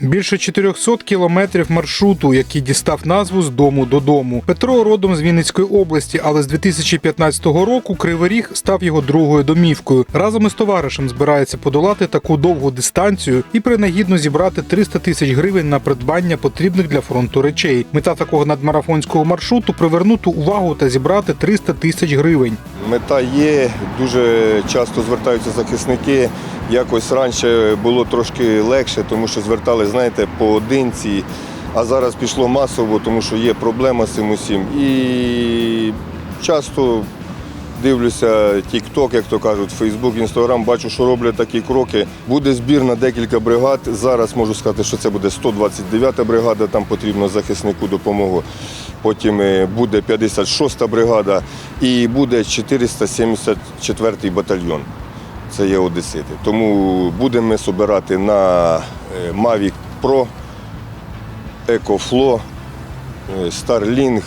Більше 400 кілометрів маршруту, який дістав назву з дому додому. Петро родом з Вінницької області, але з 2015 року Кривий Ріг став його другою домівкою. Разом із товаришем збирається подолати таку довгу дистанцію і принагідно зібрати 300 тисяч гривень на придбання потрібних для фронту речей. Мета такого надмарафонського маршруту привернути увагу та зібрати 300 тисяч гривень. Мета є, дуже часто звертаються захисники. Якось раніше було трошки легше, тому що звертали, знаєте, поодинці, а зараз пішло масово, тому що є проблема з цим усім. І часто дивлюся TikTok, як то кажуть, Facebook, Instagram, бачу, що роблять такі кроки. Буде збір на декілька бригад. Зараз можу сказати, що це буде 129-та бригада, там потрібно захиснику допомогу. Потім е, буде 56-та бригада і буде 474-й батальйон. Це є Одесити. Тому будемо збирати на е, Mavic Pro, EcoFlow, е, Starlink,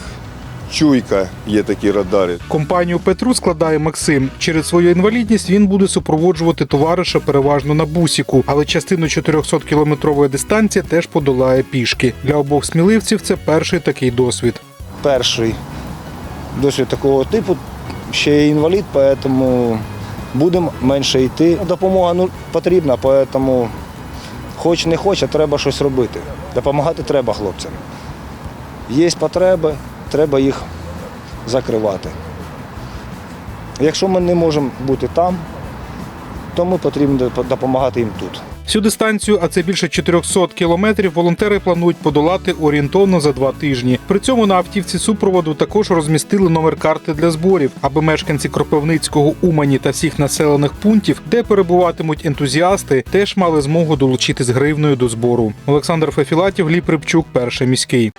Чуйка, є такі радари. Компанію Петру складає Максим. Через свою інвалідність він буде супроводжувати товариша переважно на бусіку, але частину 400-кілометрової дистанції теж подолає пішки. Для обох сміливців це перший такий досвід. Перший досвід такого типу, ще й інвалід, тому будемо менше йти. Допомога ну, потрібна, тому хоч не хоч, а треба щось робити. Допомагати треба хлопцям. Є потреби, треба їх закривати. Якщо ми не можемо бути там, то ми потрібно допомагати їм тут. Всю дистанцію, а це більше 400 кілометрів, волонтери планують подолати орієнтовно за два тижні. При цьому на автівці супроводу також розмістили номер карти для зборів, аби мешканці Кропивницького, Умані та всіх населених пунктів, де перебуватимуть ентузіасти, теж мали змогу долучитись гривною до збору. Олександр Фефілатів, Лі Припчук, перший міський.